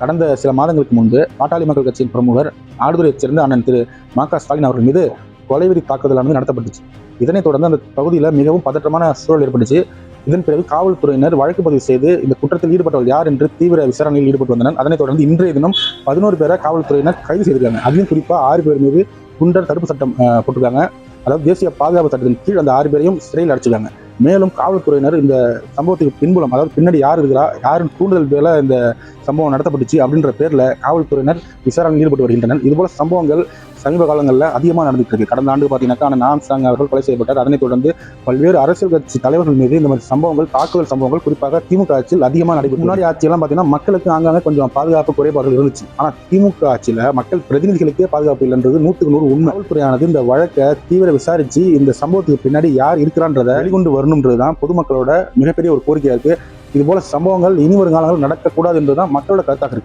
கடந்த சில மாதங்களுக்கு முன்பு பாட்டாளி மக்கள் கட்சியின் பிரமுகர் ஆடுதுறையைச் சேர்ந்த அண்ணன் திரு மா க ஸ்டாலின் அவர்கள் மீது கொலைவெறி தாக்குதலானது நடத்தப்பட்டுச்சு. இதனைத் தொடர்ந்து அந்த பகுதியில் மிகவும் பதற்றமான சூழல் ஏற்பட்டுச்சு. இதன் பிறகு காவல்துறையினர் வழக்கு பதிவு செய்து இந்த குற்றத்தில் ஈடுபட்டவர்கள் யார் என்று தீவிர விசாரணையில் ஈடுபட்டு வந்தனர். அதனைத் தொடர்ந்து இன்றைய தினம் பதினோரு பேரை காவல்துறையினர் கைது செய்திருக்காங்க. அதிலும் குறிப்பாக ஆறு பேர் மீது குண்டர் தடுப்பு சட்டம் போட்டிருக்காங்க. அதாவது தேசிய பாதுகாப்பு சட்டத்தின் கீழ் அந்த ஆறு பேரையும் சிறையில் அடைச்சிருக்காங்க. மேலும் காவல்துறையினர் இந்த சம்பவத்துக்கு பின்புலம் அதாவது பின்னாடி யார் இருக்கிறா யாரின் தூண்டுதல் பேர்ல இந்த சம்பவம் நடத்தப்பட்டுச்சு அப்படின்ற பேர்ல காவல்துறையினர் விசாரணையில் ஈடுபட்டு வருகின்றனர். இதுபோல சம்பவங்கள் சமீப காலங்களில் அதிகமாக நடந்துட்டு இருக்கு. கடந்த ஆண்டு பார்த்தீங்கன்னாக்கா அண்ணன் ஆம்ஸ்டாங் அவர்கள் கொலை செய்யப்பட்டார். அதனைத் தொடர்ந்து பல்வேறு அரசியல் கட்சி தலைவர்கள் மீது இந்த மாதிரி சம்பவங்கள் தாக்குதல் சம்பவங்கள் குறிப்பாக திமுக ஆட்சியில் அதிகமாக நடைபெற்று முன்னாடி ஆட்சியெல்லாம் பார்த்தீங்கன்னா மக்களுக்கு ஆங்காங்க கொஞ்சம் பாதுகாப்பு குறைபாடுகள் இருந்துச்சு. ஆனால் திமுக ஆட்சியில் மக்கள் பிரதிநிதிகளுக்கே பாதுகாப்பு இல்லைன்றது நூற்றுக்கு நூறு உண்மை. காவல்துறையானது இந்த வழக்கை தீவிர விசாரிச்சு இந்த சம்பவத்துக்கு பின்னாடி யார் இருக்கிறான்றதை வெளிக்கொண்டு வரணுன்றது தான் பொதுமக்களோட மிகப்பெரிய ஒரு கோரிக்கையா இருக்கு. இது போல சம்பவங்கள் இனி வரும் காலங்களில் நடக்கக்கூடாது என்பதுதான் மக்களோட கருத்தாக இருக்கு.